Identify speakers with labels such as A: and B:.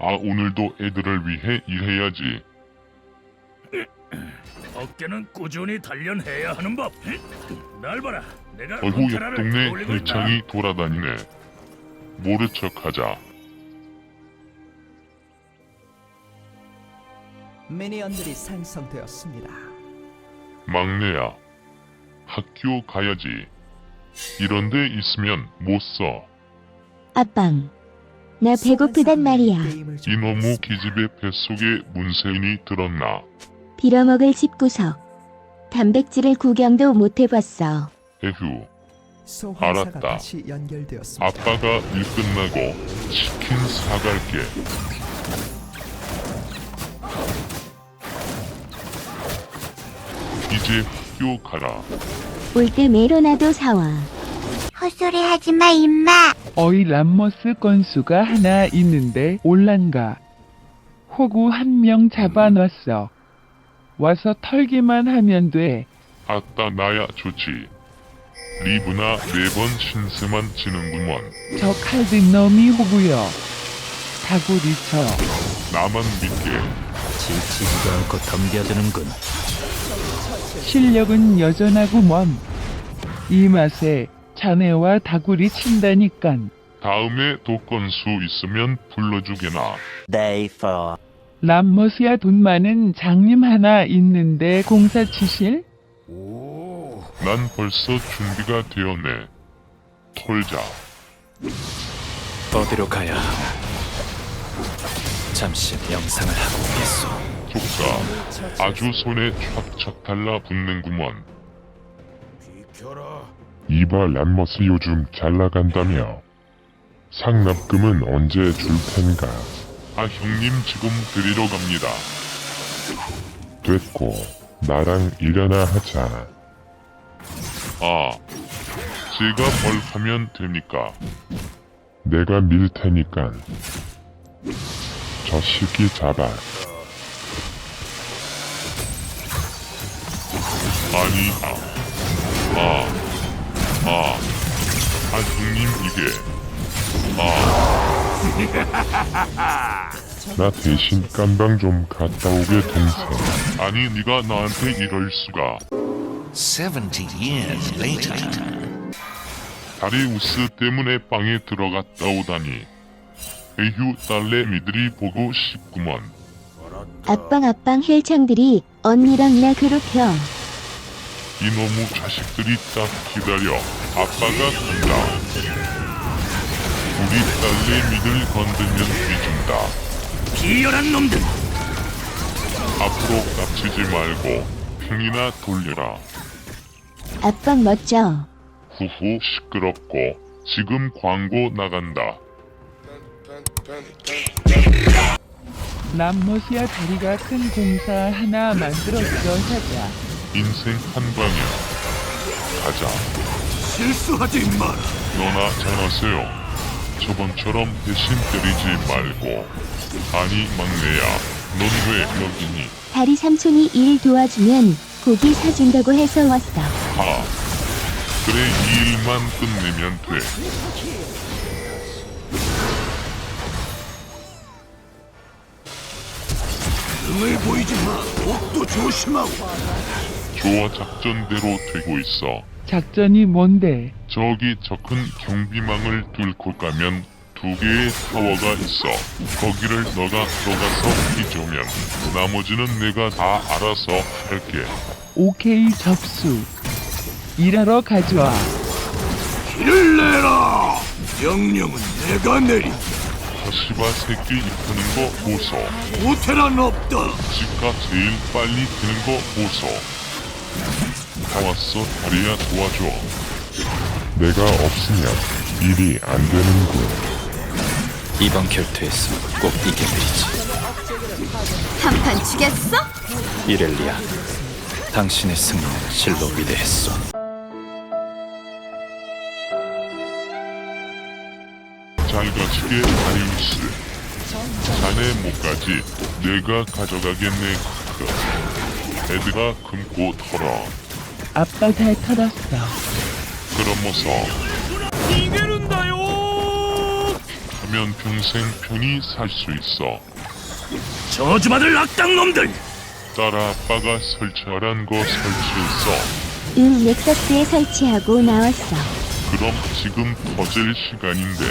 A: 아 오늘도 애들을 위해 일해야지.
B: 어깨는 꾸준히 단련해야 하는 법. 날 봐라. 내가
A: 어이구 옆 동네. 헬창이 돌아다니네. 모른 척하자.
C: 미니언들이 생성되었습니다.
A: 막내야. 학교 가야지. 이런데 있으면 못 써.
D: 아빵, 나 배고프단 말이야.
A: 이놈의 기집애 뱃속에 문세인이 들었나.
D: 빌어먹을 집구석. 단백질을 구경도 못 해봤어.
A: 에휴.
C: 소환사가
A: 알았다.
C: 다시 연결되었습니다.
A: 아빠가 일 끝나고 치킨 사갈게. 이제 학교 가라.
D: 올 때 메로나도 사와.
E: 헛소리 하지 마, 임마.
F: 어이 람머스 건수가 하나 있는데 올란가. 호구 한 명 잡아놨어. 와서 털기만 하면 돼.
A: 아따 나야 좋지. 리브나 매번 신세만 지는구먼.
F: 저 칼든 놈이 호구여. 다구리 쳐.
A: 나만 믿게.
B: 지치지도 않고 덤벼드는군.
F: 실력은 여전하구먼. 이 맛에 자네와 다구리 친다니깐.
A: 다음에 독건수 있으면 불러주게나.
G: Day 4.
F: 람머스야 돈 많은 장님 하나 있는데 공사 치실?
B: 오,
A: 난 벌써 준비가 되었네. 털자.
H: 어디로 가야? 잠시 명상을 하고 오겠소.
A: 족사. 아주 손에 촥촥 달라붙는구먼.
B: 비켜라.
A: 이봐 람머스 요즘 잘 나간다며. 상납금은 언제 줄 텐가? 아 형님 지금 드리러 갑니다. 됐고 나랑 일하나 하자. 아 제가 뭘 하면 됩니까? 내가 밀 테니까 저 시기 잡아. 아니 아 아, 아, 아, 형님 이게, 아. 나 대신 깜방 좀 갔다 오게 동생. 아니, 네가 나한테 이럴 수가.
H: 70 years later.
A: 다리우스 때문에 방에 들어갔다 오다니. 에휴, 딸내미들이 보고 싶구먼.
D: 아빵 아빵 헬창들이 언니랑 나 괴롭혀.
A: 이놈의 자식들이 딱 기다려. 아빠가 간다. 우리 딸내미들 건들면 뒤진다.
B: 비열한 놈들.
A: 앞으로 깝치지 말고 평이나 돌려라.
D: 아빵 멋져.
A: 후후 시끄럽고 지금 광고 나간다.
F: 람머스야 다리가 큰 공사 하나 만들었어 사자.
A: 인생 한 방이야. 가자.
B: 실수하지 마라.
A: 너나 잘하세요. 저번처럼 대신 때리지 말고. 아니 막내야, 넌 왜 여기니?
D: 다리 삼촌이 일 도와주면 고기 사준다고 해서 왔어.
A: 하. 그래 이 일만 끝내면 돼.
B: 등을 보이지 마. 목도 조심하고.
A: 좋아 작전대로 되고 있어.
F: 작전이 뭔데?
A: 저기 저 큰 경비망을 뚫고 가면 두 개의 타워가 있어. 거기를 너가 들어가서 뒤져면 나머지는 내가 다 알아서 할게.
F: 오케이 접수. 일하러 가져와.
B: 길을 내라. 명령은 내가 내리.
A: 하시바 새끼 입히는 거 보소.
B: 오테란 없다.
A: 집가 제일 빨리 되는 거 보소. 다 왔어 다리야 도와줘. 내가 없으면 일이 안 되는군.
H: 이번 결투에서 꼭 이겨드리지.
E: 한판 치겠어?
H: 이렐리아, 당신의 승리는 실로 위대했소.
A: 잘 가시게 다리우스. 자네 목까지 내가 가져가겠네. 크크. 애드가 금고 털어.
F: 아빠 잘 털었어.
A: 그러면서
B: 이게는다요.
A: 하면 평생 편히 살 수 있어.
B: 저주받을 악당 놈들!
A: 딸 아빠가 설치하란 거 설치했어.
D: 응, 넥서스에 설치하고 나왔어.
A: 그럼 지금 터질 시간인데